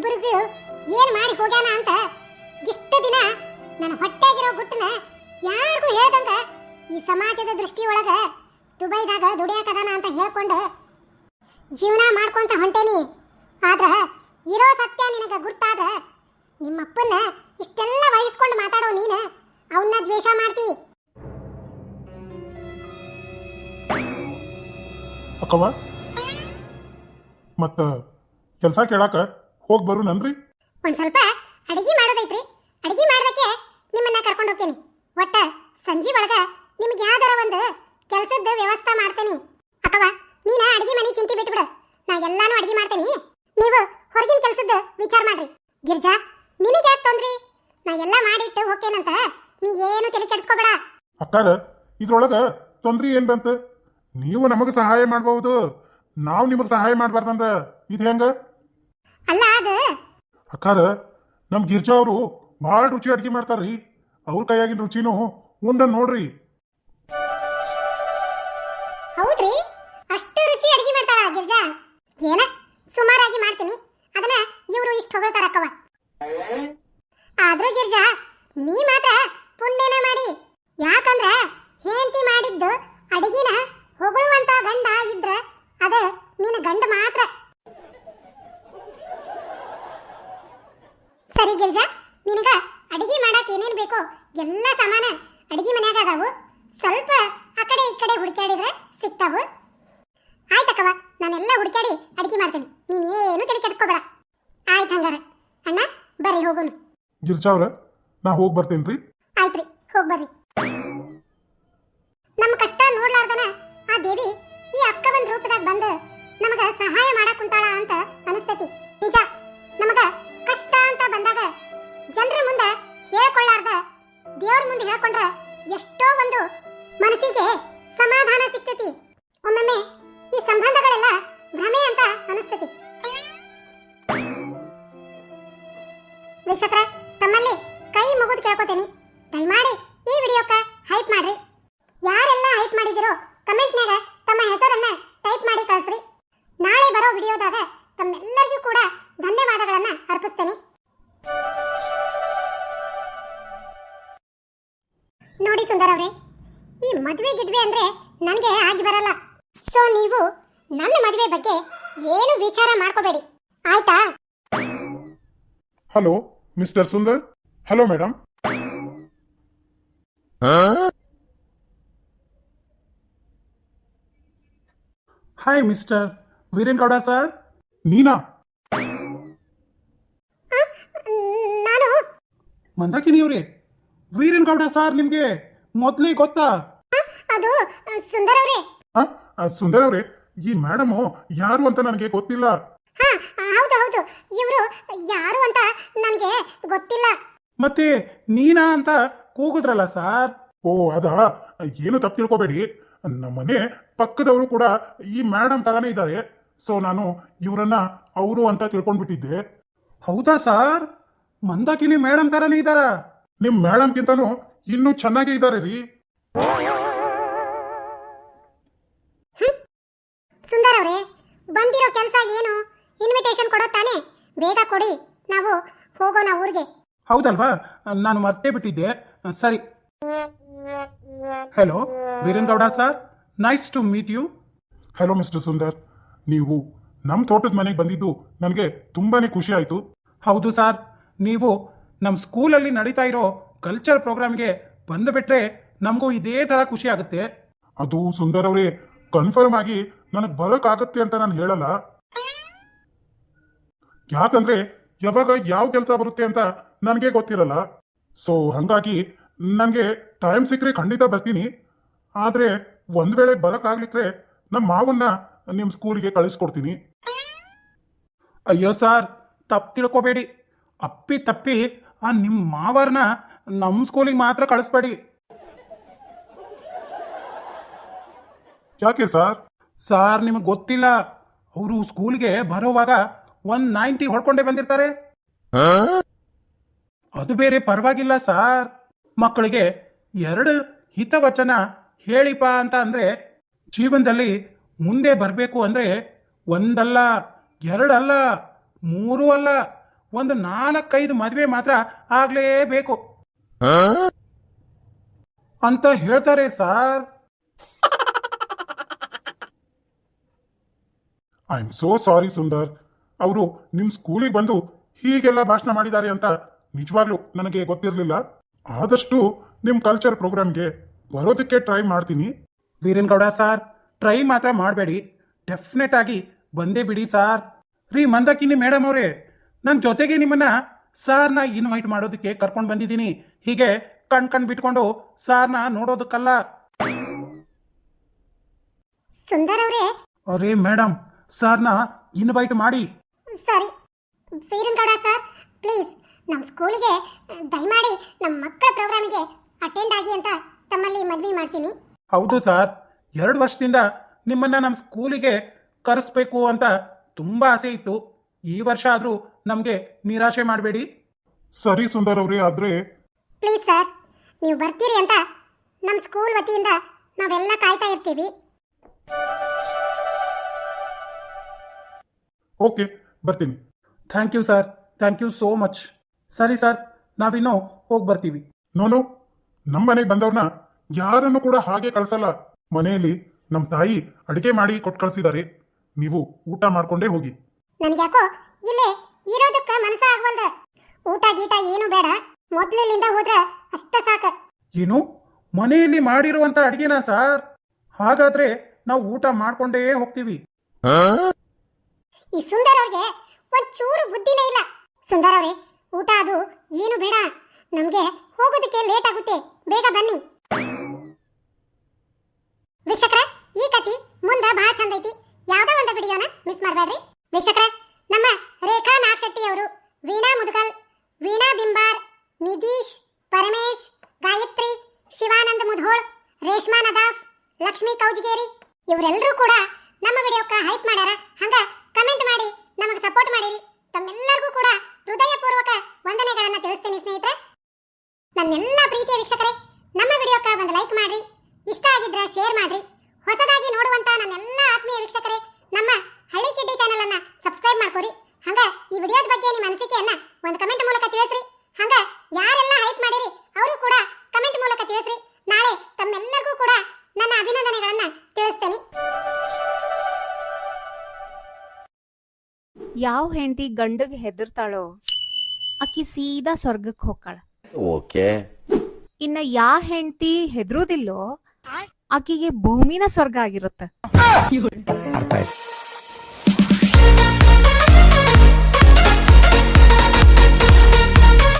ಇಬ್ಬರಿಗೂ ಏನ್ ಮಾಡಿ ಹೋಗ್ಯಾನ ಅಂತ ಇಷ್ಟ ದಿನ ನನ್ನ ಹೊಟ್ಟೆಗಿರೋ ಗುಟ್ಟನ ಯಾರಿಗೂ ಹೇಳ್ದಂಗ ಈ ಸಮಾಜದ ದೃಷ್ಟಿಯೊಳಗ ದುಬೈದಾಗ ದುಡಿಯಾಕದಾನ ಅಂತ ಹೇಳ್ಕೊಂಡು ಜೀವನ ಮಾಡ್ಕೊಂತ ಹೊಂಟೇನಿ. ಆದ್ರ ಇರೋ ಸತ್ಯ ನಿನಗೆ ಗುರ್ತಾದ ನಿಮ್ಮಪ್ಪನ್ನ ಇಷ್ಟೆಲ್ಲ ವಹಿಸ್ಕೊಂಡು ಮಾತಾಡೋ ನೀನು ಅವನ್ನ ದ್ವೇಷ ಮಾಡ್ತಿ. ಮತ್ತ ಕೆಲಸ ಕೇಳಾಕ ಹೋಗಿ ಬರು ನನ್ರಿ ಒಂದ್ ಸ್ವಲ್ಪ ಅಡಿಗೆ ಮಾಡೋದೈತ್ರಿ. ಅಡಿಗೆ ಮಾಡೋದಕ್ಕೆ ನಿಮ್ಮನ್ನ ಕರ್ಕೊಂಡು ಹೋಗ್ತೀನಿ. ಒಟ್ಟ ಸಂಜೆ ಒಳಗ ನಿಮ್ಗೆ ಯಾವ್ದಾರ ಒಂದು ಕೆಲಸದ ವ್ಯವಸ್ಥೆ ಮಾಡ್ತೇನೆ. ಅಥವಾ ನೀನ ಅಡಿಗೆ ಮನೆ ಚಿಂತೆ ಬಿಟ್ಬಿಡು. ನಾ ಎಲ್ಲಾನು ಅಡಿಗೆ ಮಾಡ್ತೇನೆ. ನೀವು ಹೊರಗಿನ ಕೆಲಸದ ವಿಚಾರ ಮಾಡ್ರಿ. ಗಿರ್ಜಾ ನಿನಗೆ ಯಾಕೆ ತೊಂದ್ರಿ? ನಾ ಎಲ್ಲ ಮಾಡಿಟ್ಟು ಹೋಗ್ತೇನಂತ ನೀ ಏನು ತಲೆ ಕೆಡಿಸ್ಕೋಬೇಡ. ಅಕ್ಕಾರ ಇದ್ರೊಳಗ ತೊಂದ್ರಿ ಏನ್ ಬಂತು? ನೀವು ನಮಗೆ ಸಹಾಯ ಮಾಡಬಹುದು ನಾವು ನಿಮಗೆ ಸಹಾಯ ಮಾಡಬಾರ್ದಂದ್ರ ಇದು ಹೆಂಗ? ಅಲ್ಲ ಅದು. ಅಕ್ಕಾರ ನಮ್ ಗಿರ್ಜಾ ಅವರು ಭಾಳ ರುಚಿ ಅಡ್ಗೆ ಮಾಡ್ತಾರ್ರಿ. ಅವ್ರ ಕೈಯಾಗಿನ ರುಚಿನೂ ಉಂಡ ನೋಡ್ರಿ. ಹೌದ್ರಿ? ಅಷ್ಟು ರುಚಿ ಅಡಿಗೆ ಮಾಡ್ತಾಳ ಗಿರ್ಜಾ. ಏನ? ಸುಮಾರಾಗಿ ಮಾಡ್ತೀನಿ. ಅದನ್ನ ಇವರು ಇಷ್ಟು ಹೊಗಳ್ತಾರ ಅಕ್ಕವ ಆದ್ರೂ ಗಿರ್ಜಾ ನೀ ಮಾತ್ರ ಪುಣ್ಯನ ಮಾಡಿ. ಯಾಕಂದ್ರ ಹೆಂಡತಿ ಮಾಡಿದ್ದು ಅಡಿಗೆನ ಹೊಗಳುವಂತ ಗಂಡ ಇದ್ರ ಅದ ನಿನ್ನ ಗಂಡ ಮಾತ್ರ ಸರಿ ಗಿರ್ಜಾ ನಿನಗ ಅಡಿಗೆ ಮಾಡಕ್ ಏನೇನ್ ಬೇಕೋ ಎಲ್ಲ ಸಾಮಾನ ಅಡಿಗೆ ಮನ್ಯಾಗ ಅದಾವು ಸ್ವಲ್ಪ ಆ ಕಡೆ ಈ ಕಡೆ ಹುಡುಕಾಡಿದ್ರೆ ಸಿಗ್ತಾವು ಆಯ್ತಕ್ಕವ ನಾನೆಲ್ಲ ಹುಡುಕಾಡಿ ಅಡಿಗೆ ಮಾಡ್ತೇನೆ. ನೀನ್ ಏನು ತಲೆ ಕೆಡಿಸ್ಕೋಬೇಡ. ಆಯ್ತು ಹಂಗಾರ. ಅಣ್ಣ ಬರ್ರಿ ಹೋಗೋಣ. ಗಿರ್ಜಾ ಅವ್ರ ನಾ ಹೋಗಿ ಬರ್ತೇನ್ರಿ? ಆಯ್ತ್ರಿ ಹೋಗಿ ಬರ್ರಿ. ನಮ್ಮ ಕಷ್ಟ ನೋಡ್ಲಾರ್ದನ ಆ ದೇವಿ ಈ ಅಕ್ಕವನ್ ರೂಪದಾಗ ಬಂದು ನಮಗ ಸಹಾಯ ಕಮೆಂಟ್ನಾಗ ತಮ್ಮ ಹೆಸರನ್ನ ಟೈಪ್ ಮಾಡಿ ಕಳಿಸ್ರಿ. ನಾಳೆ ಬರೋ ವಿಡಿಯೋದಾಗ ತಮ್ಮೆಲ್ಲರಿಗೂ ಕೂಡ ಧನ್ಯವಾದಗಳನ್ನ ಅರ್ಪಿಸ್ತೇನೆ. ನೋಡಿ ಸುಂದರ ಅವ್ರೆ ಈ ಮದುವೆ ಗಿದ್ವೆ ಅಂದ್ರೆ ನನಗೆ ಆಗಿ ಬರಲ್ಲ. ಸೊ ನೀವು ನನ್ನ ಮದುವೆ ಬಗ್ಗೆ ಏನು ವಿಚಾರ ಮಾಡ್ಕೋಬೇಡಿ. ಆಯ್ತಾ? Hello mister Sundar hello madam hi mister Veeren Gowda sir ನೀನಾ? ನಾನು ಮಂದಾಕಿನಿ ಅವ್ರೆ ವೀರೇನ್ ಗೌಡ ಸರ್ ನಿಮಗೆ ಮೊದ್ಲೇ ಗೊತ್ತಾ ಅದು ಸುಂದರ ಅವ್ರೆ. ಆ, ಆ, ಸುಂದರ್ ಅವ್ರೆ ಈ ಮೇಡಮು ಯಾರು ಅಂತ ನನಗೆ ಗೊತ್ತಿಲ್ಲ. ಹಾ ಹೌದು ಹೌದು. ಇವರು ಯಾರು ಅಂತ ನನಗೆ ಗೊತ್ತಿಲ್ಲ. ಮತ್ತೆ ನೀನಾ ಅಂತ ಕೂಗಿದ್ರಲ್ಲ ಸರ್ ಓ ಅದಾ? ಏನು ತಪ್ಪು ತಿಳ್ಕೊಬೇಡಿ. ನಮ್ಮ ಮನೆ ಪಕ್ಕದವರು ಕೂಡ ಈ ಮೇಡಮ್ ಥರನೇ ಇದ್ದಾರೆ. ಸೊ ನಾನು ಇವರನ್ನ ಅವರು ಅಂತ ತಿಳ್ಕೊಂಡ್ಬಿಟ್ಟಿದ್ದೆ. ಹೌದಾ ಸರ್ ಮಂದಾಕಿನಿ ಮೇಡಮ್ ಥರನೇ ಇದ್ದಾರಾ? ನಿಮ್ಮ ಮೇಡಮ್ಗಿಂತನೂ ಇನ್ನೂ ಚೆನ್ನಾಗೇ ಇದ್ದಾರೆ ರೀ. ಸುಂದರ್ ಅವರೇ ಬಂದಿರೋ ಕೆಲಸ ಏನು? ಇನ್ವಿಟೇಷನ್ ಕೊಡೋ ತಾನೇ? ಬೇಗ ಕೊಡಿ ನಾವು ಹೋಗೋಣ ಊರಿಗೆ. ಹೌದಲ್ವಾ? ನಾನು ಮರ್ತೇ ಬಿಟ್ಟಿದ್ದೆ. ಸರಿ. Hello Veeran Gowda sir nice to meet you hello mister Sundar ನೀವು ನಮ್ಮ ತೋಟದ ಮನೆಗೆ ಬಂದಿದ್ದು ನನಗೆ ತುಂಬಾನೇ ಖುಷಿ ಆಯಿತು. ಹೌದು ಸರ್ ನೀವು ನಮ್ಮ ಸ್ಕೂಲಲ್ಲಿ ನಡೀತಾ ಇರೋ ಕಲ್ಚರ್ ಪ್ರೋಗ್ರಾಮ್ಗೆ ಬಂದುಬಿಟ್ರೆ ನಮಗೂ ಇದೇ ಥರ ಖುಷಿ ಆಗುತ್ತೆ. ಅದು ಸುಂದರ್ ಅವರೇ ಕನ್ಫರ್ಮ್ ಆಗಿ ನನಗೆ ಬರೋಕ್ಕಾಗತ್ತೆ ಅಂತ ನಾನು ಹೇಳಲ್ಲ. ಯಾಕಂದ್ರೆ ಯಾವಾಗ ಯಾವ ಕೆಲಸ ಬರುತ್ತೆ ಅಂತ ನನಗೆ ಗೊತ್ತಿರಲ್ಲ. ಸೊ ಹಾಗಾಗಿ ನನಗೆ ಟೈಮ್ ಸಿಕ್ಕರೆ ಖಂಡಿತ ಬರ್ತೀನಿ. ಆದರೆ ಒಂದು ವೇಳೆ ಬರೋಕ್ಕಾಗ್ಲಿಕ್ಕೆ ನಮ್ಮ ಮಾವನ್ನ ನಿಮ್ಮ ಸ್ಕೂಲಿಗೆ ಕಳಿಸ್ಕೊಡ್ತೀನಿ. ಅಯ್ಯೋ ಸರ್ ತಪ್ಪು ತಿಳ್ಕೊಬೇಡಿ. ಅಪ್ಪಿ ತಪ್ಪಿ ಆ ನಿಮ್ಮ ಮಾವರನ್ನ ನಮ್ಮ ಸ್ಕೂಲಿಗೆ ಮಾತ್ರ ಕಳಿಸ್ಬೇಡಿ. ಯಾಕೆ ಸರ್? ಸರ್ ನಿಮಗೆ ಗೊತ್ತಿಲ್ಲ. ಅವರು ಸ್ಕೂಲ್ಗೆ ಬರೋವಾಗ ಒನ್ ನೈಂಟಿ ಹೊಡ್ಕೊಂಡೇ ಬಂದಿರ್ತಾರೆ. ಅದು ಬೇರೆ ಪರವಾಗಿಲ್ಲ ಸರ್. ಮಕ್ಕಳಿಗೆ ಎರಡು ಹಿತವಚನ ಹೇಳಿಪ ಅಂತ ಅಂದರೆ ಜೀವನದಲ್ಲಿ ಮುಂದೆ ಬರಬೇಕು ಅಂದರೆ ಒಂದಲ್ಲ, ಎರಡಲ್ಲ ಮೂರು ಅಲ್ಲ ಒಂದು ನಾಲ್ಕೈದು ಮದುವೆ ಮಾತ್ರ ಆಗಲೇಬೇಕು. ಅಂತ ಹೇಳ್ತಾರೆ sir. I am so sorry Sundar. ಅವರು ನಿಮ್ಮ ಸ್ಕೂಲಿಗೆ ಬಂದು ಹೀಗೆಲ್ಲ ಭಾಷಣ ಮಾಡಿದ್ದಾರೆ ಅಂತ ನಿಜವಾಗ್ಲೂ ನನಗೆ ಗೊತ್ತಿರಲಿಲ್ಲ. ಆದಷ್ಟು ನಿಮ್ಮ ಕಲ್ಚರ್ ಪ್ರೋಗ್ರಾಮ್ಗೆ ಬರೋದಕ್ಕೆ ಟ್ರೈ ಮಾಡ್ತೀನಿ. ವೀರೇನ್ ಗೌಡ ಸಾರ್ ಟ್ರೈ ಮಾತ್ರ ಮಾಡಬೇಡಿ. ಡೆಫಿನೆಟ್ ಆಗಿ ಬಂದೇ ಬಿಡಿ ಸಾರ್ ರೀ ಮಂದಕಿನಿ ಮೇಡಮ್ ಅವರೇ ನನ್ನ ಜೊತೆಗೆ ನಿಮ್ಮನ್ನ ಸಾರ್ನ ಇನ್ವೈಟ್ ಮಾಡೋದಕ್ಕೆ ಕರ್ಕೊಂಡು ಬಂದಿದ್ದೀನಿ. ಹೀಗೆ ಕಣ್ ಕಣ್ ಬಿಟ್ಕೊಂಡು ಸಾರ್ನ ನೋಡೋದಕ್ಕಲ್ಲ. ಸುಂದರ್ ಅವರೇ. ಅರೇ ಮೇಡಮ್ ಸಾರ್ನ ಇನ್ವೈಟ್ ಮಾಡಿ. ಸಾರಿ. ವೀರನ್ಗೌಡ ಸ್ಕೂಲಿಗೆ ದಯಮಾಡಿ ನಮ್ಮ ಮಕ್ಕಳ ಪ್ರೋಗ್ರಾಮಿಗೆ ಅಟೆಂಡ್ ಆಗಿ ಅಂತ ತಮ್ಮಲ್ಲಿ ಮನವಿ ಮಾಡ್ತೀನಿ. ಹೌದು ಸರ್. ಎರಡು ವರ್ಷದಿಂದ ನಿಮ್ಮನ್ನ ನಮ್ಮ ಸ್ಕೂಲಿಗೆ ಕರೆಸ್ಬೇಕು ಅಂತ ತುಂಬ ಆಸೆ ಇತ್ತು. ಈ ವರ್ಷ ಆದರೂ ನಮಗೆ ನಿರಾಶೆ ಮಾಡಬೇಡಿ. ಸರಿ ಸುಂದರ್ ಅವ್ರೆ ಆದ್ರೆ ಪ್ಲೀಸ್ ಸರ್ ನೀವು ಬರ್ತೀರಿ ಅಂತ ನಮ್ಮ ಸ್ಕೂಲ್ ವತಿಯಿಂದ ನಾವೆಲ್ಲ ಕಾಯ್ತಾ ಇರ್ತೀವಿ. ಓಕೆ ಬರ್ತೀನಿ. Thank you sir thank you so much ಸರಿ ಸರ್ ನಾವಿನ್ನೂ ಹೋಗಿ ಬರ್ತೀವಿ. ನೋನು ನಮ್ಮ ಮನೆಗೆ ಬಂದವ್ರನ್ನ ಯಾರನ್ನು ಕೂಡ ಹಾಗೆ ಕಳ್ಸಲ್ಲ. ಮನೆಯಲ್ಲಿ ನಮ್ಮ ತಾಯಿ ಅಡಿಗೆ ಮಾಡಿ ಕೊಟ್ಟು ಕಳಿಸಿದ್ದಾರೆ ನೀವು ಊಟ ಮಾಡ್ಕೊಂಡೇ ಹೋಗಿ. ನನಗೆ ಯಾಕೋ ಇಲ್ಲೇ ಇರೋದಕ್ಕೆ ಮನಸ ಆಗ್ವಲ್ದ. ಊಟ ಗೀಟ ಏನು ಬೇಡ. ಮೊದ್ಲಿಲ್ಲಿಂದ ಹೋದ್ರೆ ಅಷ್ಟ ಸಾಕ. ಏನು? ಮನೆಯಲ್ಲಿ ಮಾಡಿರುವಂತ ಅಡಿಗೆನಾ ಸರ್? ಹಾಗಾದ್ರೆ ನಾವು ಊಟ ಮಾಡ್ಕೊಂಡೇ ಹೋಗ್ತೀವಿ. ಈ ಸುಂದರ್ ಅವ್ರಿಗೆ ಒಂಚೂರು ಬುದ್ಧಿನೇ ಇಲ್ಲ. ಸುಂದರ್ ಅವ್ರೆ ಊಟ ಅದು, ಏನು ಬೇಡ. ನಮಗೆ ಹೋಗೋದಕ್ಕೆ ಲೇಟ್ ಆಗುತ್ತೆ. ಬೇಗ ಬನ್ನಿ. ವೀಕ್ಷಕರ, ಈ ಕತಿ ಮುಂದೆ ಬಹಳ ಚಂದ ಐತಿ. ಯಾವ್ದೋ ಒಂದು ವಿಡಿಯೋನ ಮಿಸ್ ಮಾಡಬೇಡ್ರಿ. ವೀಕ್ಷಕರ, ನಮ್ಮ ರೇಖಾ ನಾಗಶೆಟ್ಟಿ ಅವರು ವೀಣಾ ಮುದುಗಲ್, ವೀಣಾ ಬಿಂಬಾರ್, ನಿಧೀಶ್, ಪರಮೇಶ್, ಗಾಯತ್ರಿ, ಶಿವಾನಂದ ಮುಧೋಳ್, ರೇಷ್ಮಾ ನದಾಫ್, ಲಕ್ಷ್ಮೀ ಕೌಜಗೇರಿ ಇವರೆಲ್ಲರೂ ಕೂಡ ನಮ್ಮ ವಿಡಿಯೋಕ್ಕ ಹೈಪ್ ಮಾಡ್ಯಾರ. ಹಂಗ ಕಮೆಂಟ್ ಮಾಡಿ, ನಮಗೆ ಸಪೋರ್ಟ್ ಮಾಡಿರಿ ತಮ್ಮೆಲ್ಲರಿಗೂ ಕೂಡ ಹೃದಯಪೂರ್ವಕ ವಂದನೆಗಳನ್ನ ತಿಳಿಸ್ತೀನಿ ಸ್ನೇಹಿತರೆ ನನ್ನೆಲ್ಲ ಪ್ರೀತಿಯ ವೀಕ್ಷಕರೇ, ನಮ್ಮ ವಿಡಿಯೋಕ್ಕ ಒಂದು ಲೈಕ್ ಮಾಡ್ರಿ, ಇಷ್ಟ ಆಗಿದ್ರೆ ಶೇರ್ ಮಾಡ್ರಿ. ಹೊಸದಾಗಿ ನೋಡುವಂತ ನನ್ನೆಲ್ಲ ಆತ್ಮೀಯ ವೀಕ್ಷಕರೇ, ನಮ್ಮ ಹಳ್ಳಿ ಕಿಡ್ಡಿ ಚಾನೆಲ್ ಅನ್ನ ಸಬ್ಸ್ಕ್ರೈಬ್ ಮಾಡ್ಕೊರಿ. ಹಂಗ ಈ ವಿಡಿಯೋದ ಬಗ್ಗೆ ನಿಮ್ಮ ಅನಿಸಿಕೆಯನ್ನ ಒಂದು ಕಮೆಂಟ್ ಮೂಲಕ ತಿಳಿಸ್ರಿ. ಹಂಗ ಯಾರೆಲ್ಲ ಹೈಪ್ ಮಾಡಿರಿ, ಅವರು ಕೂಡ ಕಮೆಂಟ್ ಮೂಲಕ ತಿಳಿಸ್ರಿ. ನಾಳೆ ತಮ್ಮೆಲ್ಲರಿಗೂ ಕೂಡ ನನ್ನ ಅಭಿನಂದನೆಗಳನ್ನ ತಿಳಿಸ್ತೇನೆ. ಯಾವ ಹೆಂಡತಿ ಗಂಡಗ್ ಹೆದರ್ತಾಳೋ, ಆಕಿ ಸೀದಾ ಸ್ವರ್ಗಕ್ಕೆ ಹೋಗ್ತಾಳ ಓಕೆ. ಇನ್ನ ಯಾ ಹೆಂಡತಿ ಹೆದರುದಿಲ್ಲೋ ಆಕಿಗೆ ಭೂಮಿನ ಸ್ವರ್ಗ ಆಗಿರುತ್ತೆ. ಅರ್ಥ ಆಯ್ತು.